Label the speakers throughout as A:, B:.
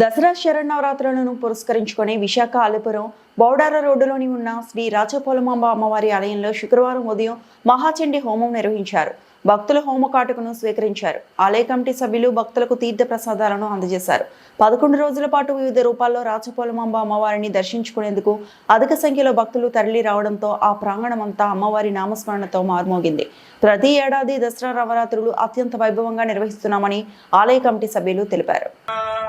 A: దసరా శరణవరాత్రులను పురస్కరించుకుని విశాఖ అలిపురం బౌడార రోడ్డులోని ఉన్న శ్రీ రాజపోలమాంబ అమ్మవారి ఆలయంలో శుక్రవారం ఉదయం మహాచండి హోమం నిర్వహించారు. భక్తుల హోమ కాటుకను స్వీకరించారు. ఆలయ కమిటీ సభ్యులు భక్తులకు తీర్థ ప్రసాదాలను అందజేశారు. పదకొండు రోజుల పాటు వివిధ రూపాల్లో రాచపోలమాంబ అమ్మవారిని దర్శించుకునేందుకు అధిక సంఖ్యలో భక్తులు తరలి రావడంతో ఆ ప్రాంగణమంతా అమ్మవారి నామస్మరణతో మార్మోగింది. ప్రతి ఏడాది దసరా నవరాత్రులు అత్యంత వైభవంగా నిర్వహిస్తున్నామని ఆలయ కమిటీ సభ్యులు తెలిపారు.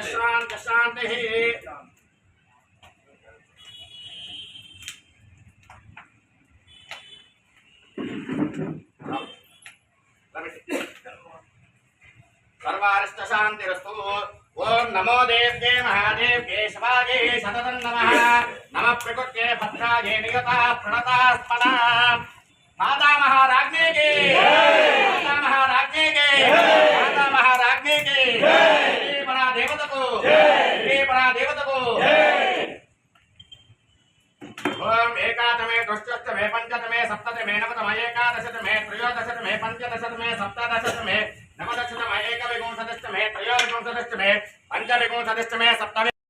B: शांत शांत है ओम नमो देव्ये महादेव केशवाजे सततं नमः। नमः प्रकृत्ये भद्राजे नियता, प्रणता माता महाराज्ञे माता महाराज्ञे माता महाराज्ञे ఏకాదమే దృష్టమే పంచతమే సప్తతమే నవతమే ఏకాదశతమే త్రయోదశతమే పంచదశతమే సప్తదశతమే నవదశతమే ఏకవింశదశతమే త్రయోవింశదశతమే పంచవింశదశతమే సప్తమే